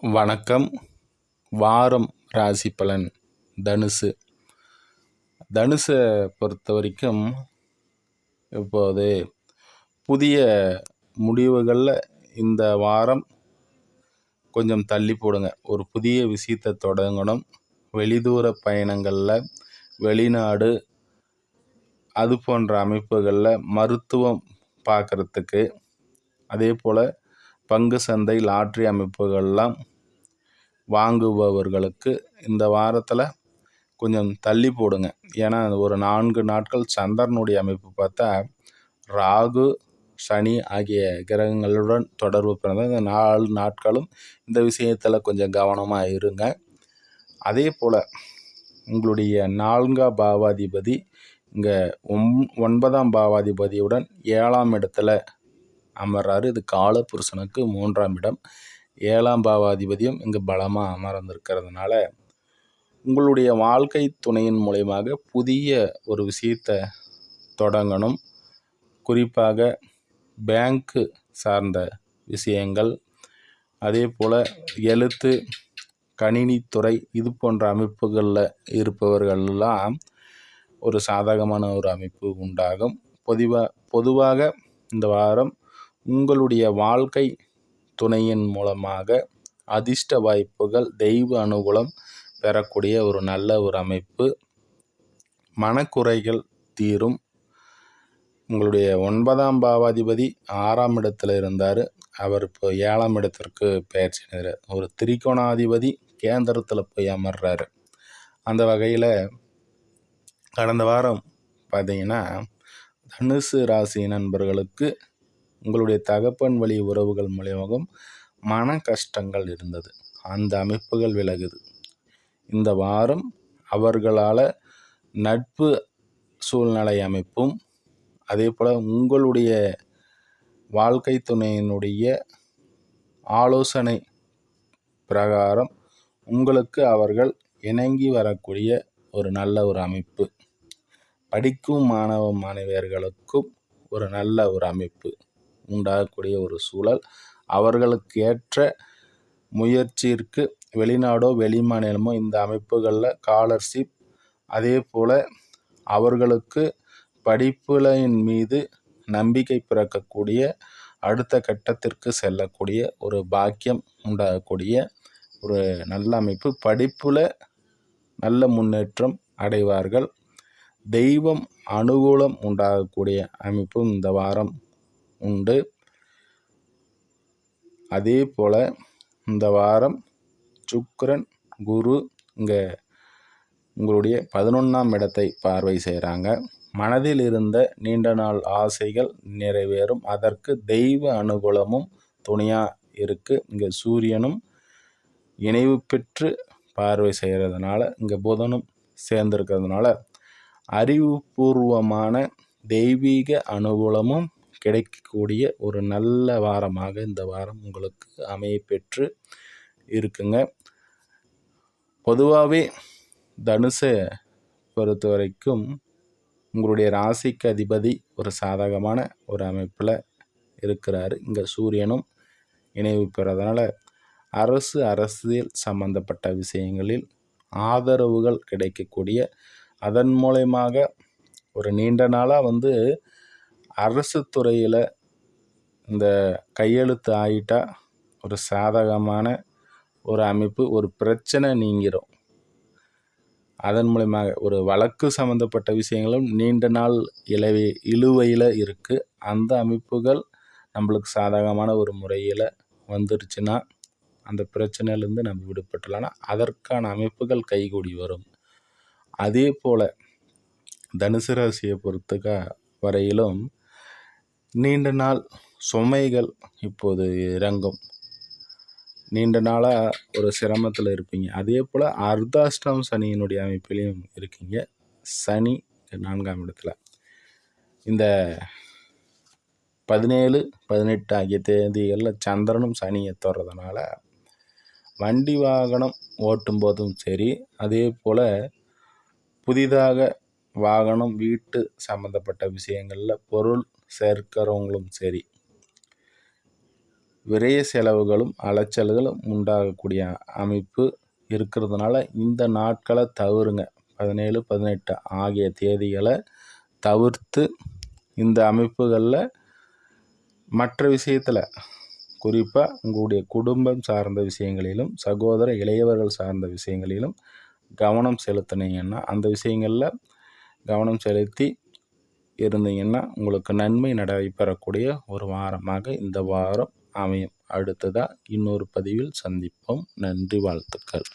வணக்கம். வாரம் ராசி பலன் தனுசு. தனுசை பொறுத்த வரைக்கும் இப்போது புதிய முடிவுகளில் இந்த வாரம் கொஞ்சம் தள்ளி போடுங்க. ஒரு புதிய விஷயத்தை தொடங்கணும். வெளிதூர பயணங்களில் வெளிநாடு அது போன்ற அமைப்புகளில் மருத்துவம் பார்க்குறதுக்கு. அதே போல் பங்கு சந்தை லாட்ரி அமைப்புகள்லாம் வாங்குபவர்களுக்கு இந்த வாரத்தில் கொஞ்சம் தள்ளி போடுங்க. ஏன்னா ஒரு நான்கு நாட்கள் சந்திரனுடைய அமைப்பு பார்த்தா ராகு சனி ஆகிய கிரகங்களுடன் தொடர்பு பிறந்த இந்த நாலு நாட்களும் இந்த விஷயத்தில் கொஞ்சம் கவனமாக இருங்க. அதே போல் உங்களுடைய நான்காம் பாவாதிபதி இங்கே ஒம் ஒன்பதாம் பாவாதிபதியுடன் ஏழாம் இடத்துல அமர்றாரு. இது காலபுருஷனுக்கு மூன்றாம் இடம். ஏழாம் பாவாதிபதியும் இங்கு பலமாக அமர்ந்திருக்கிறதுனால உங்களுடைய வாழ்க்கை துணையின் மூலயமாக புதிய ஒரு விஷயத்தை தொடங்கணும். குறிப்பாக பேங்க்கு சார்ந்த விஷயங்கள் அதே போல் எழுத்து கணினித்துறை இது போன்ற அமைப்புகளில் இருப்பவர்களெல்லாம் ஒரு சாதகமான ஒரு அமைப்பு உண்டாகும். பொதுவாக பொதுவாக இந்த வாரம் உங்களுடைய வாழ்க்கை துணையின் மூலமாக அதிர்ஷ்ட வாய்ப்புகள் தெய்வ அனுகூலம் பெறக்கூடிய ஒரு நல்ல ஒரு அமைப்பு. மனக்குறைகள் தீரும். உங்களுடைய ஒன்பதாம் பாவாதிபதி ஆறாம் இடத்துல இருந்தார். அவர் இப்போ ஏழாம் இடத்திற்கு பயிற்சி ஒரு திரிகோணாதிபதி கேந்திரத்தில் போய் அமர்றாரு. அந்த வகையில் கடந்த வாரம் பார்த்தீங்கன்னா தனுசு ராசி நண்பர்களுக்கு உங்களுடைய தகப்பன் வழி உறவுகள் மூலியமாகவும் மன கஷ்டங்கள் இருந்தது. அந்த அமைப்புகள் விலகுது. இந்த வாரம் அவர்களால் நட்பு சூழ்நிலை அமைப்பும் அதே போல் உங்களுடைய வாழ்க்கை துணையினுடைய ஆலோசனை பிரகாரம் உங்களுக்கு அவர்கள் இணங்கி வரக்கூடிய ஒரு நல்ல ஒரு அமைப்பு. படிக்கும் மாணவ மாணவியர்களுக்கும் ஒரு நல்ல ஒரு அமைப்பு. உண்டாகக்கூடிய ஒரு சூழல். அவர்களுக்கு ஏற்ற முயற்சியிற்கு வெளிநாடோ வெளிமாநிலமோ இந்த அமைப்புகளில் ஸ்காலர்ஷிப் அதே போல் அவர்களுக்கு படிப்புகளின் மீது நம்பிக்கை பிறக்கக்கூடிய அடுத்த கட்டத்திற்கு செல்லக்கூடிய ஒரு பாக்கியம் உண்டாகக்கூடிய ஒரு நல்ல அமைப்பு. படிப்பில் நல்ல முன்னேற்றம் அடைவார்கள். தெய்வம் அனுகூலம் உண்டாகக்கூடிய அமைப்பும் இந்த வாரம் உண்டு. அதே போல் இந்த வாரம் சுக்கரன் குரு இங்கே உங்களுடைய பதினொன்றாம் இடத்தை பார்வை செய்கிறாங்க மனதில் இருந்த நீண்ட நாள் ஆசைகள் நிறைவேறும். அதற்கு தெய்வ அனுகூலமும் துணையாக இருக்குது இங்கே சூரியனும் இணைவு பெற்று பார்வை செய்கிறதுனால இங்கே புதனும் சேர்ந்துருக்கிறதுனால அறிவுபூர்வமான தெய்வீக அனுகூலமும் கிடைக்கக்கூடிய ஒரு நல்ல வாரமாக இந்த வாரம் உங்களுக்கு அமைய பெற்று இருக்குங்க. பொதுவாகவே தனுசை பொறுத்த வரைக்கும் உங்களுடைய ராசிக்கு அதிபதி ஒரு சாதகமான ஒரு அமைப்பில் இருக்கிறாரு. இங்கே சூரியனும் இணைவு பெறதுனால அரசு அரசியல் சம்பந்தப்பட்ட விஷயங்களில் ஆதரவுகள் கிடைக்கக்கூடிய அதன் மூலயமாக ஒரு நீண்ட நாளாக வந்து அரசு துறையில் இந்த கையெழுத்து ஆகிட்டா ஒரு சாதகமான ஒரு அமைப்பு ஒரு பிரச்சனை நீங்கிடும் அதன் மூலயமாக ஒரு வழக்கு சம்மந்தப்பட்ட விஷயங்களும் நீண்ட நாள் இலவை இழுவையில் இருக்குது அந்த அமைப்புகள் நம்மளுக்கு சாதகமான ஒரு முறையில் வந்துருச்சுன்னா அந்த பிரச்சனையிலேருந்து நம்ம விடுபட்டுலாம்னா அதற்கான அமைப்புகள் கைகூடி வரும். அதே போல் தனுசு ராசியை பொறுத்துக்க வரையிலும் நீண்ட நாள் சுமைகள் இப்போது இறங்கும். நீண்ட நாளாக ஒரு சிரமத்தில் இருப்பீங்க. அதே போல் அர்த்தாஷ்டம் சனியினுடைய அமைப்பிலையும் இருக்கீங்க. சனி நான்காம் இடத்துல. இந்த பதினேழு பதினெட்டு ஆகிய தேதிகளில் சந்திரனும் சனியை தோறதுனால வண்டி வாகனம் ஓட்டும் போதும் சரி அதே போல் புதிதாக வாகனம் வீட்டு சம்மந்தப்பட்ட விஷயங்களில் பொருள் சேர்க்கிறவங்களும் சரி. விரைய செலவுகளும் அலைச்சல்களும் உண்டாகக்கூடிய அமைப்பு இருக்கிறதுனால இந்த நாட்களை தவிருங்க பதினேழு பதினெட்டு ஆகிய தேதிகளை தவிர்த்து இந்த அமைப்புகளில் மற்ற விஷயத்தில் குறிப்பாக உங்களுடைய குடும்பம் சார்ந்த விஷயங்களிலும் சகோதர இளையவர்கள் சார்ந்த விஷயங்களிலும் கவனம் செலுத்தினீங்கன்னா அந்த விஷயங்களில் கவனம் செலுத்தி இருந்தீங்கன்னா உங்களுக்கு நன்மை நடைபெறக்கூடிய ஒரு வாரமாக இந்த வாரம் அமையும். அடுத்ததாக இன்னொரு பதிவில் சந்திப்போம். நன்றி வாழ்த்துக்கள்.